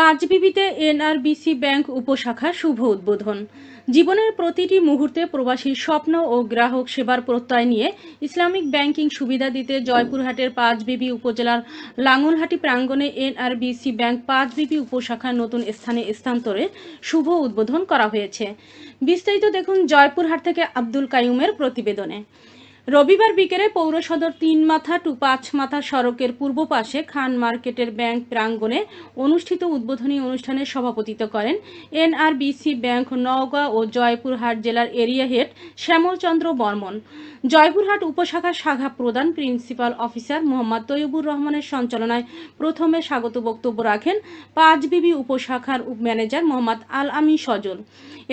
পাঁচবিবিতে NRBC bank উপশাখা শুভ উদ্বোধন। জীবনের প্রতিটি মুহূর্তে প্রবাসীর স্বপ্ন ও গ্রাহক সেবার প্রত্যয় নিয়ে ইসলামিক ব্যাংকিং সুবিধা দিতে জয়পুরহাটের পাঁচবিবি উপজেলার লাঙ্গলহাটি প্রাঙ্গণে এনআরবিসি ব্যাংক পাঁচবিবি উপশাখার নতুন স্থানে স্থানান্তরে শুভ উদ্বোধন করা হয়েছে। বিস্তারিত দেখুন জয়পুরহাট থেকে আব্দুল কাইউমের প্রতিবেদনে। রবিবার বিকেলে পৌরসদর তিন মাথা টু পাঁচ মাথা সড়কের পূর্ব পাশে খান মার্কেটের ব্যাংক প্রাঙ্গণে অনুষ্ঠিত উদ্বোধনী অনুষ্ঠানে সভাপতিত্ব করেন এনআরবিসি ব্যাংক নওগাঁ ও জয়পুরহাট জেলার এরিয়া হেড শ্যামলচন্দ্র বর্মন। জয়পুরহাট উপশাখা শাখা প্রধান প্রিন্সিপাল অফিসার মোহাম্মদ তৈয়বুর রহমানের সঞ্চালনায় প্রথমে স্বাগত বক্তব্য রাখেন পাঁচবিবি উপশাখার উপ ম্যানেজার মোহাম্মদ আল আমি সজল।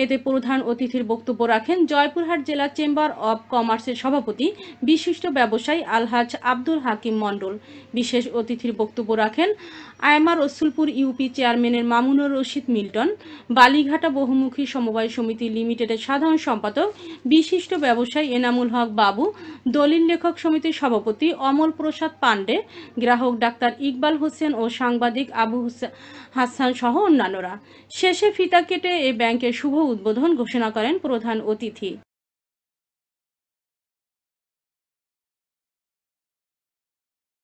এতে প্রধান অতিথির বক্তব্য রাখেন জয়পুরহাট জেলা চেম্বার অব কমার্সের সভাপতি বিশিষ্ট ব্যবসায়ী আলহাজ আব্দুল হাকিম মণ্ডল। বিশেষ অতিথির বক্তব্য রাখেন আয়মা রসুলপুর ইউপি চেয়ারম্যানের মামুনুর রশিদ মিল্টন, বালিঘাটা বহুমুখী সমবায় সমিতি লিমিটেডের সাধারণ সম্পাদক, বিশিষ্ট ব্যবসায়ী এনামুল হক বাবু, দলিল লেখক সমিতির সভাপতি অমল প্রসাদ পাণ্ডে, গ্রাহক ডাক্তার ইকবাল হোসেন ও সাংবাদিক আবু হুসে- হাসান সহ অন্যান্যরা। শেষে ফিতা কেটে এ ব্যাংকের শুভ উদ্বোধন ঘোষণা করেন প্রধান অতিথি।